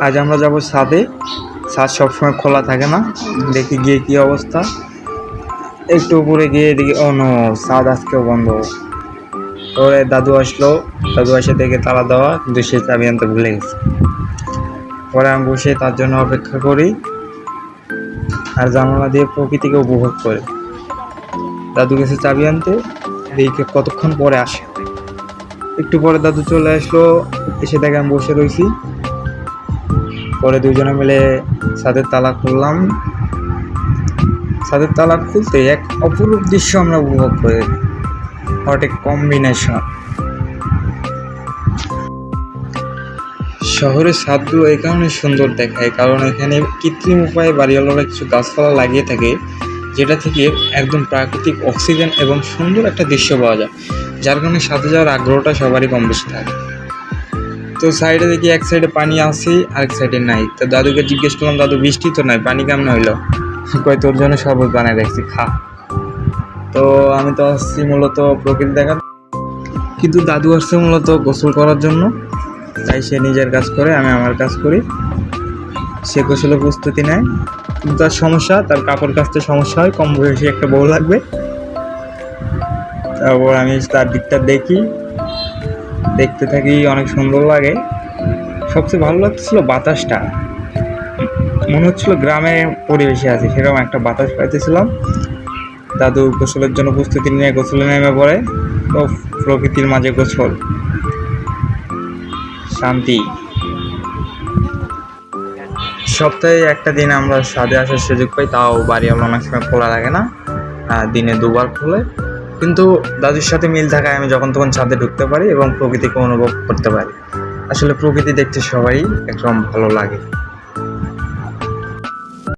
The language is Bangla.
আজ আমরা যাব ছাদে। ছাদ সবসময় খোলা থাকে না। দেখি গিয়ে কি অবস্থা। একটু উপরে গিয়ে দেখি, ও নো, ছাদ আজকেও বন্ধ। পরে দাদু আসলো। দাদু এসে দেখে তালা দেওয়া, কিন্তু সে চাবি আনতে ভুলে গেছে। পরে আমি বসে তার জন্য অপেক্ষা করি। আর জানালা দিয়ে প্রকৃতিকে উপভোগ করি। দাদু গেছে চাবি আনতে। দেখি কতক্ষণ পরে আসে। একটু পরে দাদু চলে আসলো। এসে দেখে আমি বসে রয়েছি পরে দুজনে মিলে ছাদের তালা খুললাম। ছাদের তালা খুলতে এক অপরূপ দৃশ্য আমরা উপভোগ করি। What a combination. শহরের ছাদগুলো এই কারণে সুন্দর দেখায়, কারণ এখানে কৃত্রিম উপায়ে বাড়িওয়ালারা কিছু গাছপালা লাগিয়ে থাকে, যেটা থেকে একদম প্রাকৃতিক অক্সিজেন এবং সুন্দর একটা দৃশ্য পাওয়া যায়, যার কারণে সাথে যাওয়ার আগ্রহটা সবারই কম বেশি থাকে। তো সাইডে দেখি এক সাইডে পানি আছে, আরেক সাইডে নাই। তো দাদুকে জিজ্ঞেস করলাম, দাদু, বৃষ্টি তো নাই, পানি কেমন হইল? কয়, তোর জন্য শরবত বানায় রাখছি, খা। তো আমি তো আসছি মূলত প্রকৃতি দেখা কিন্তু দাদু আসছে মূলত গোসল করার জন্য, তাই সে নিজের কাজ করে, আমি আমার কাজ করি। সে গোসলের প্রস্তুতি নেয়। কিন্তু তার সমস্যা, তার কাপড় কাচতে সমস্যা হয়, কম বয়সী একটা বউ লাগবে। তারপর আমি তার দিকটা দেখি। দেখতে থাকি, অনেক সুন্দর লাগে। সবচেয়ে ভালো লাগছিল বাতাসটা। মনে হচ্ছিল গ্রামে পরিবেশে আছে, সেরকম একটা বাতাস পাইতেছিলাম। দাদু গোসলের জন্য প্রস্তুতি নিয়ে গোসলে নেমে পড়ে। তো প্রকৃতির মাঝে গোসল। শান্তি। সপ্তাহে একটা দিন আমরা স্বাদে আসার সুযোগ পাই, তাও বাড়ি আমরা অনেক সময় খোলা লাগে না। দিনে দুবার খোলে। কিন্তু দাদুর সাথে মিল থাকায় আমি যখন তখন ছাদে ঢুকতে পারি এবং প্রকৃতিকে অনুভব করতে পারি। আসলে প্রকৃতি দেখতে সবাই একদম ভালো লাগে।